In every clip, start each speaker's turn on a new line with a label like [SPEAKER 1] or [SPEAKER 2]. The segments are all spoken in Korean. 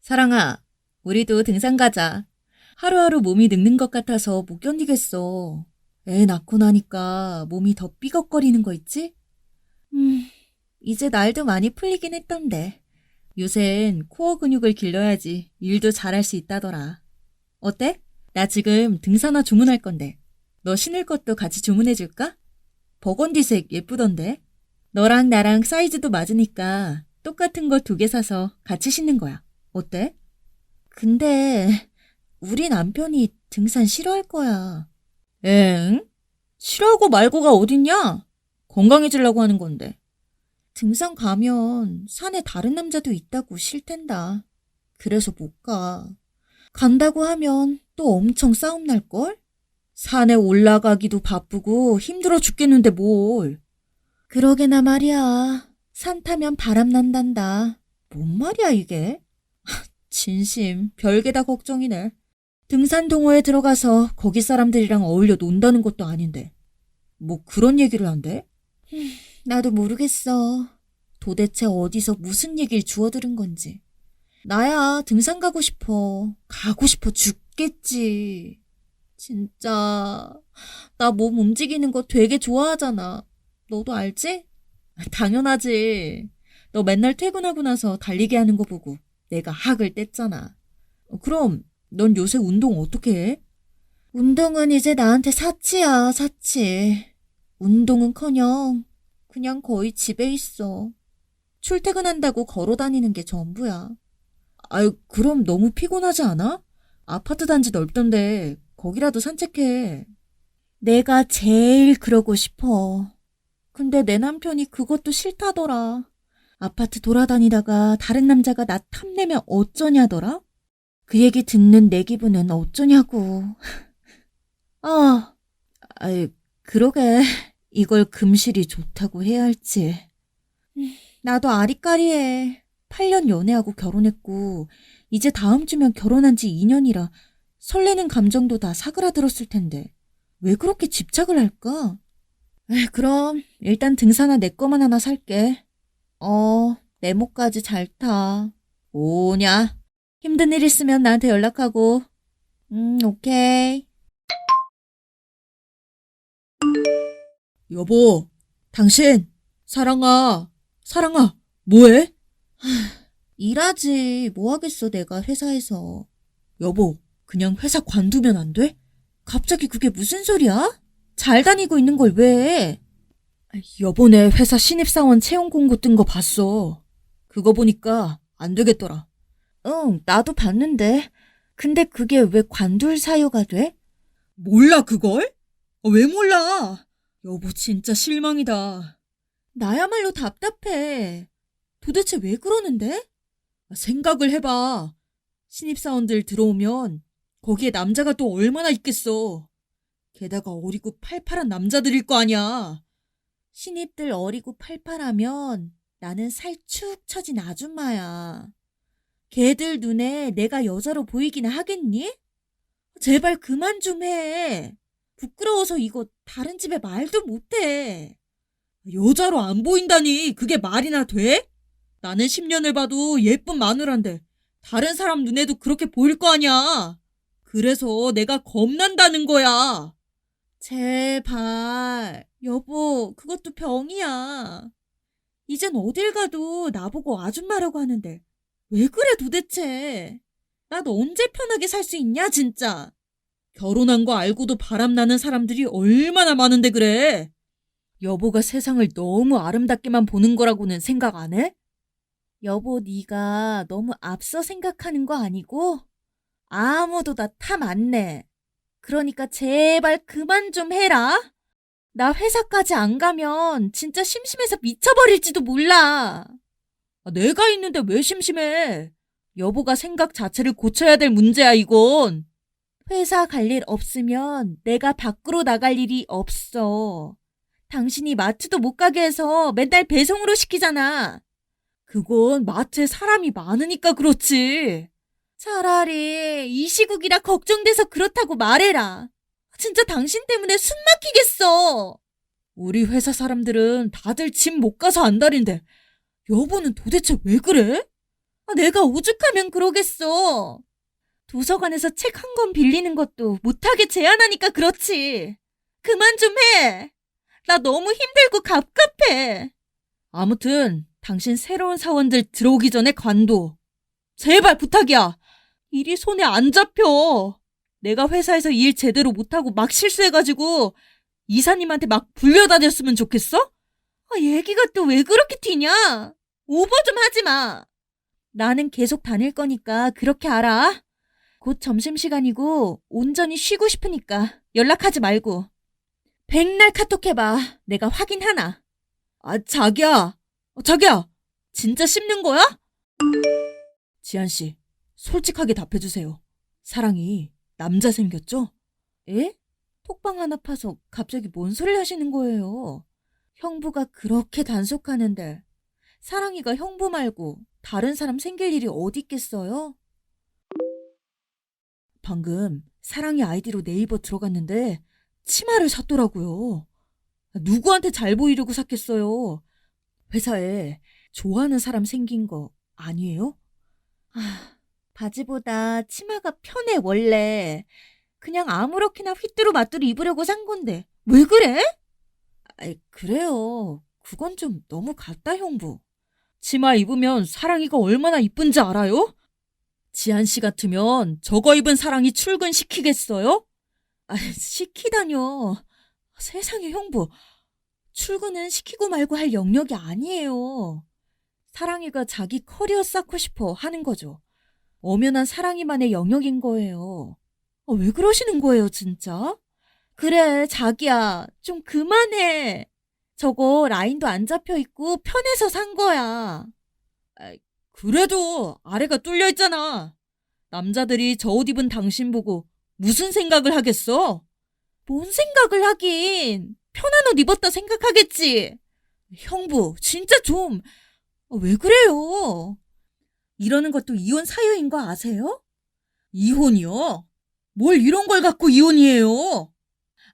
[SPEAKER 1] 사랑아, 우리도 등산 가자. 하루하루 몸이 늙는 것 같아서 못 견디겠어. 애 낳고 나니까 몸이 더 삐걱거리는 거 있지? 음, 이제 날도 많이 풀리긴 했던데. 요샌 코어 근육을 길러야지 일도 잘할 수 있다더라. 어때? 나 지금 등산화 주문할 건데. 너 신을 것도 같이 주문해 줄까? 버건디색 예쁘던데. 너랑 나랑 사이즈도 맞으니까 똑같은 거 두 개 사서 같이 신는 거야. 어때? 근데 우리 남편이 등산 싫어할 거야. 엥? 싫어하고 말고가 어딨냐? 건강해지려고 하는 건데. 등산 가면 산에 다른 남자도 있다고 싫댄다. 그래서 못 가. 간다고 하면 또 엄청 싸움 날걸? 산에 올라가기도 바쁘고 힘들어 죽겠는데 뭘. 그러게나 말이야. 산 타면 바람 난단다. 뭔 말이야 이게? 진심 별게 다 걱정이네. 등산 동호회 들어가서 거기 사람들이랑 어울려 논다는 것도 아닌데. 뭐 그런 얘기를 한대? 흠, 나도 모르겠어. 도대체 어디서 무슨 얘기를 주워 들은 건지. 나야 등산 가고 싶어. 가고 싶어 죽겠지. 진짜 나 몸 움직이는 거 되게 좋아하잖아. 너도 알지? 당연하지. 너 맨날 퇴근하고 나서 달리기 하는 거 보고 내가 학을 뗐잖아. 어, 그럼 넌 요새 운동 어떻게 해? 운동은 이제 나한테 사치야, 사치. 운동은커녕 그냥 거의 집에 있어. 출퇴근한다고 걸어 다니는 게 전부야. 아유, 그럼 너무 피곤하지 않아? 아파트 단지 넓던데 거기라도 산책해. 내가 제일 그러고 싶어. 근데 내 남편이 그것도 싫다더라. 아파트 돌아다니다가 다른 남자가 나 탐내면 어쩌냐더라? 그 얘기 듣는 내 기분은 어쩌냐고. 아, 아이, 그러게. 이걸 금실이 좋다고 해야 할지. 음, 나도 아리까리해. 8년 연애하고 결혼했고, 이제 다음 주면 결혼한 지 2년이라 설레는 감정도 다 사그라들었을 텐데, 왜 그렇게 집착을 할까? 에이, 그럼 일단 등산화 내 거만 하나 살게. 어, 내 목까지 잘 타. 오냐? 힘든 일 있으면 나한테 연락하고. 음, 오케이. 여보, 당신, 사랑아, 사랑아, 뭐해? 일하지, 뭐 하겠어, 내가 회사에서. 여보, 그냥 회사 관두면 안 돼? 갑자기 그게 무슨 소리야? 잘 다니고 있는 걸 왜? 여번에 회사 신입사원 채용 공고 뜬 거 봤어. 그거 보니까 안 되겠더라. 응, 나도 봤는데. 근데 그게 왜 관둘 사유가 돼? 몰라, 그걸? 어, 왜 몰라? 여보, 진짜 실망이다. 나야말로 답답해. 도대체 왜 그러는데? 생각을 해봐. 신입사원들 들어오면 거기에 남자가 또 얼마나 있겠어. 게다가 어리고 팔팔한 남자들일 거 아니야. 신입들 어리고 팔팔하면 나는 살축 처진 아줌마야. 걔들 눈에 내가 여자로 보이기나 하겠니? 제발 그만 좀 해. 부끄러워서 이거 다른 집에 말도 못해. 여자로 안 보인다니 그게 말이나 돼? 나는 10년을 봐도 예쁜 마누라인데 다른 사람 눈에도 그렇게 보일 거 아니야. 그래서 내가 겁난다는 거야. 제발, 여보, 그것도 병이야. 이젠 어딜 가도 나보고 아줌마라고 하는데 왜 그래 도대체? 나도 언제 편하게 살 수 있냐 진짜. 결혼한 거 알고도 바람나는 사람들이 얼마나 많은데 그래. 여보가 세상을 너무 아름답게만 보는 거라고는 생각 안 해? 여보 네가 너무 앞서 생각하는 거 아니고 아무도 다 탐 안 내. 그러니까 제발 그만 좀 해라. 나 회사까지 안 가면 진짜 심심해서 미쳐버릴지도 몰라. 아, 내가 있는데 왜 심심해? 여보가 생각 자체를 고쳐야 될 문제야, 이건. 회사 갈 일 없으면 내가 밖으로 나갈 일이 없어. 당신이 마트도 못 가게 해서 맨날 배송으로 시키잖아. 그건 마트에 사람이 많으니까 그렇지. 차라리 이 시국이라 걱정돼서 그렇다고 말해라. 진짜 당신 때문에 숨 막히겠어. 우리 회사 사람들은 다들 집 못 가서 안달인데 여보는 도대체 왜 그래? 아, 내가 오죽하면 그러겠어. 도서관에서 책 한 권 빌리는 것도 못하게 제한하니까 그렇지. 그만 좀 해. 나 너무 힘들고 갑갑해. 아무튼 당신 새로운 사원들 들어오기 전에 관둬. 제발 부탁이야. 일이 손에 안 잡혀. 내가 회사에서 일 제대로 못하고 막 실수해가지고 이사님한테 막 불려다녔으면 좋겠어? 아, 얘기가 또 왜 그렇게 튀냐? 오버 좀 하지 마. 나는 계속 다닐 거니까 그렇게 알아. 곧 점심시간이고 온전히 쉬고 싶으니까 연락하지 말고. 백날 카톡해봐. 내가 확인하나. 아, 자기야. 어, 자기야. 진짜 씹는 거야? 지한씨, 솔직하게 답해주세요. 사랑이 남자 생겼죠? 예? 톡방 하나 파서 갑자기 뭔 소리를 하시는 거예요? 형부가 그렇게 단속하는데 사랑이가 형부 말고 다른 사람 생길 일이 어디 있겠어요? 방금 사랑이 아이디로 네이버 들어갔는데 치마를 샀더라고요. 누구한테 잘 보이려고 샀겠어요? 회사에 좋아하는 사람 생긴 거 아니에요? 아, 바지보다 치마가 편해 원래. 그냥 아무렇게나 휘뚜루 마뚜루 입으려고 산 건데 왜 그래? 아이, 그래요. 그건 좀 너무 같다, 형부. 치마 입으면 사랑이가 얼마나 이쁜지 알아요? 지한 씨 같으면 저거 입은 사랑이 출근시키겠어요? 아, 시키다뇨. 세상에, 형부. 출근은 시키고 말고 할 영역이 아니에요. 사랑이가 자기 커리어 쌓고 싶어 하는 거죠. 엄연한 사랑이만의 영역인 거예요. 아, 왜 그러시는 거예요, 진짜? 그래, 자기야. 좀 그만해. 저거 라인도 안 잡혀 있고 편해서 산 거야. 아이, 그래도 아래가 뚫려 있잖아. 남자들이 저 옷 입은 당신 보고 무슨 생각을 하겠어? 뭔 생각을 하긴. 편한 옷 입었다 생각하겠지. 형부, 진짜 좀. 아, 왜 그래요? 이러는 것도 이혼 사유인 거 아세요? 이혼이요? 뭘 이런 걸 갖고 이혼이에요?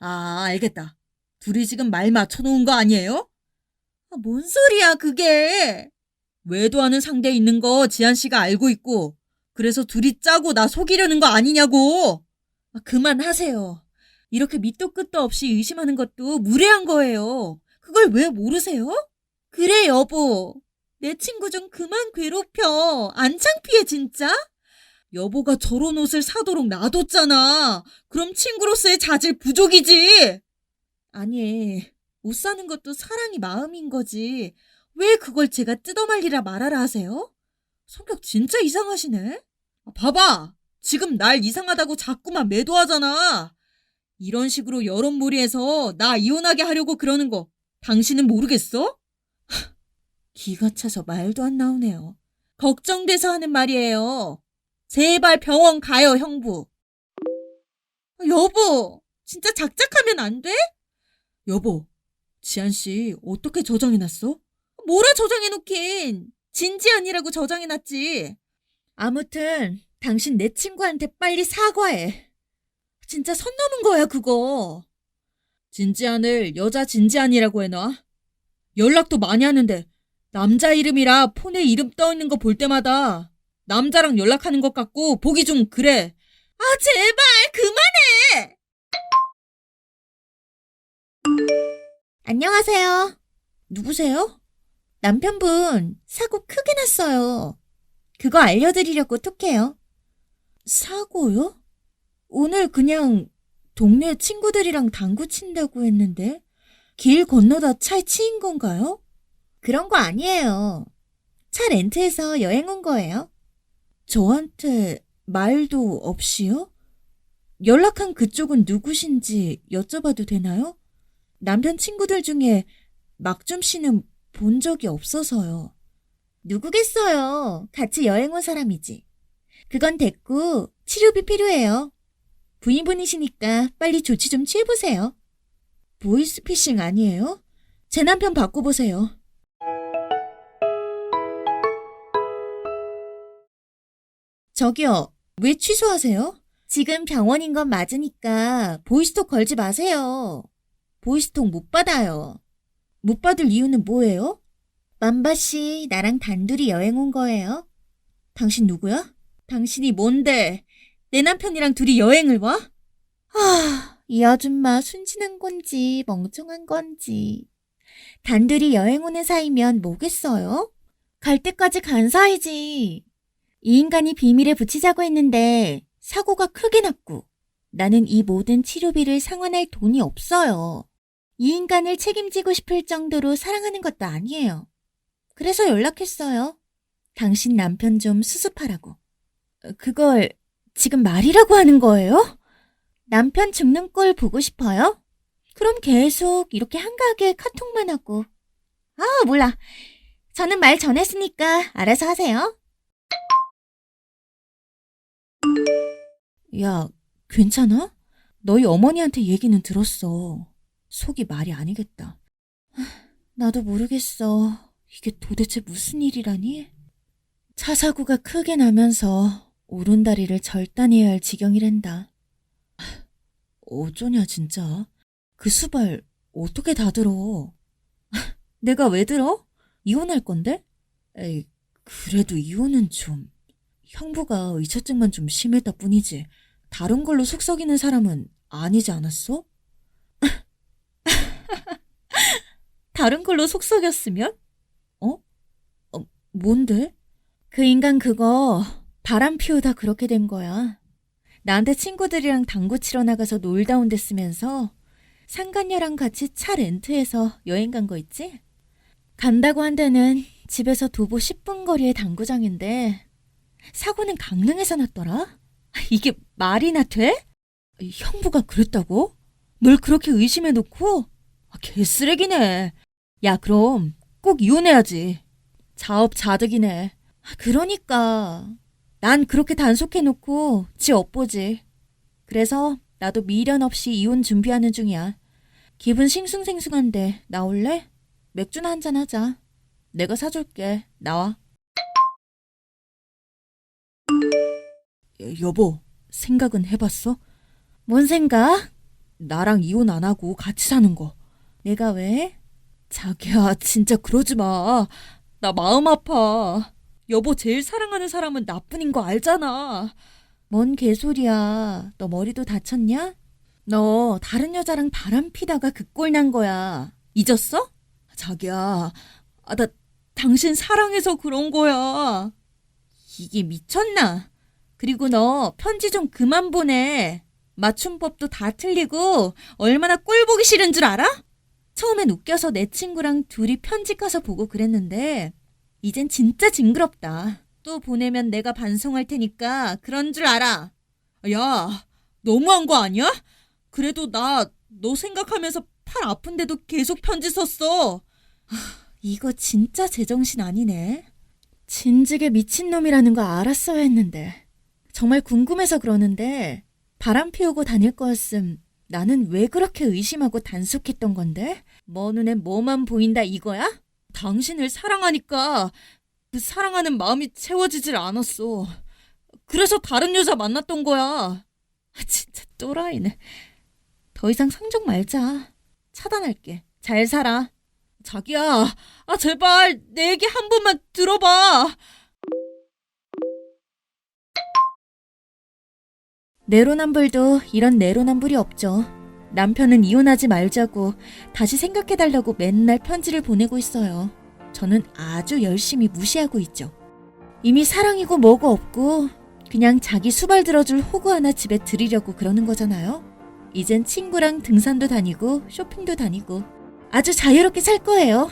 [SPEAKER 1] 아, 알겠다. 둘이 지금 말 맞춰놓은 거 아니에요? 아, 뭔 소리야, 그게. 외도하는 상대 있는 거 지한 씨가 알고 있고, 그래서 둘이 짜고 나 속이려는 거 아니냐고. 아, 그만하세요. 이렇게 밑도 끝도 없이 의심하는 것도 무례한 거예요. 그걸 왜 모르세요? 그래, 여보. 내 친구 좀 그만 괴롭혀. 안 창피해, 진짜? 여보가 저런 옷을 사도록 놔뒀잖아. 그럼 친구로서의 자질 부족이지. 아니, 옷 사는 것도 사랑이 마음인 거지. 왜 그걸 제가 뜯어말리라 말하라 하세요? 성격 진짜 이상하시네. 아, 봐봐. 지금 날 이상하다고 자꾸만 매도하잖아. 이런 식으로 여론몰이해서 나 이혼하게 하려고 그러는 거 당신은 모르겠어? 하, 기가 차서 말도 안 나오네요. 걱정돼서 하는 말이에요. 제발 병원 가요, 형부. 아, 여보, 진짜 작작하면 안 돼? 여보, 지한 씨 어떻게 저장해 놨어? 뭐라 저장해 놓긴. 진지한이라고 저장해 놨지. 아무튼 당신 내 친구한테 빨리 사과해. 진짜 선 넘은 거야, 그거. 진지한을 여자 진지한이라고 해놔. 연락도 많이 하는데 남자 이름이라 폰에 이름 떠있는 거 볼 때마다 남자랑 연락하는 것 같고 보기 좀 그래. 아, 제발 그만해! 안녕하세요. 누구세요? 남편분 사고 크게 났어요. 그거 알려드리려고 톡해요. 사고요? 오늘 그냥 동네 친구들이랑 당구 친다고 했는데 길 건너다 차에 치인 건가요? 그런 거 아니에요. 차 렌트해서 여행 온 거예요. 저한테 말도 없이요? 연락한 그쪽은 누구신지 여쭤봐도 되나요? 남편 친구들 중에 막좀 씨는 본 적이 없어서요. 누구겠어요. 같이 여행 온 사람이지. 그건 됐고 치료비 필요해요. 부인분이시니까 빨리 조치 좀 취해보세요. 보이스피싱 아니에요? 제 남편 바꿔보세요. 저기요, 왜 취소하세요? 지금 병원인 건 맞으니까 보이스톡 걸지 마세요. 보이스톡 못 받아요. 못 받을 이유는 뭐예요? 맘바 씨, 나랑 단둘이 여행 온 거예요? 당신 누구야? 당신이 뭔데? 내 남편이랑 둘이 여행을 와? 아, 이 아줌마 순진한 건지 멍청한 건지. 단둘이 여행 오는 사이면 뭐겠어요? 갈 때까지 간 사이지. 이 인간이 비밀에 붙이자고 했는데 사고가 크게 났고 나는 이 모든 치료비를 상환할 돈이 없어요. 이 인간을 책임지고 싶을 정도로 사랑하는 것도 아니에요. 그래서 연락했어요. 당신 남편 좀 수습하라고. 어, 그걸 지금 말이라고 하는 거예요? 남편 죽는 꼴 보고 싶어요? 그럼 계속 이렇게 한가하게 카톡만 하고. 아, 몰라. 저는 말 전했으니까 알아서 하세요. 야, 괜찮아? 너희 어머니한테 얘기는 들었어. 속이 말이 아니겠다. 하, 나도 모르겠어. 이게 도대체 무슨 일이라니? 차 사고가 크게 나면서 오른다리를 절단해야 할 지경이란다. 하, 어쩌냐 진짜. 그 수발 어떻게 다 들어? 하, 내가 왜 들어? 이혼할 건데? 에이, 그래도 이혼은 좀... 형부가 의처증만 좀 심했다 뿐이지. 다른 걸로 속썩이는 사람은 아니지 않았어? 다른 걸로 속썩였으면? 어? 어, 뭔데? 그 인간 그거 바람 피우다 그렇게 된 거야. 나한테 친구들이랑 당구 치러 나가서 놀다 온댔으면서 상간녀랑 같이 차 렌트해서 여행 간 거 있지? 간다고 한 데는 집에서 도보 10분 거리의 당구장인데 사고는 강릉에서 났더라? 이게 말이나 돼? 형부가 그랬다고? 널 그렇게 의심해놓고? 아, 개쓰레기네. 야, 그럼 꼭 이혼해야지. 자업자득이네. 아, 그러니까. 난 그렇게 단속해놓고 지 엇보지. 그래서 나도 미련 없이 이혼 준비하는 중이야. 기분 싱숭생숭한데 나올래? 맥주나 한잔 하자. 내가 사줄게. 나와. 여보, 생각은 해봤어? 뭔 생각? 나랑 이혼 안 하고 같이 사는 거. 내가 왜? 자기야, 진짜 그러지 마. 나 마음 아파. 여보 제일 사랑하는 사람은 나뿐인 거 알잖아. 뭔 개소리야. 너 머리도 다쳤냐? 너 다른 여자랑 바람 피다가 그 꼴 난 거야. 잊었어? 자기야, 아, 나 당신 사랑해서 그런 거야. 이게 미쳤나? 그리고 너 편지 좀 그만 보내. 맞춤법도 다 틀리고 얼마나 꼴 보기 싫은 줄 알아? 처음엔 웃겨서 내 친구랑 둘이 편지 가서 보고 그랬는데 이젠 진짜 징그럽다. 또 보내면 내가 반송할 테니까 그런 줄 알아. 야, 너무한 거 아니야? 그래도 나 너 생각하면서 팔 아픈데도 계속 편지 썼어. 하, 이거 진짜 제정신 아니네. 진즉에 미친놈이라는 거 알았어야 했는데. 정말 궁금해서 그러는데 바람 피우고 다닐 거였음 나는 왜 그렇게 의심하고 단속했던 건데? 뭐 눈에 뭐만 보인다 이거야? 당신을 사랑하니까 그 사랑하는 마음이 채워지질 않았어. 그래서 다른 여자 만났던 거야. 아, 진짜 또라이네. 더 이상 상종 말자. 차단할게. 잘 살아. 자기야, 아 제발 내 얘기 한 번만 들어봐. 내로남불도 이런 내로남불이 없죠. 남편은 이혼하지 말자고 다시 생각해달라고 맨날 편지를 보내고 있어요. 저는 아주 열심히 무시하고 있죠. 이미 사랑이고 뭐고 없고 그냥 자기 수발 들어줄 호구 하나 집에 들이려고 그러는 거잖아요. 이젠 친구랑 등산도 다니고 쇼핑도 다니고 아주 자유롭게 살 거예요.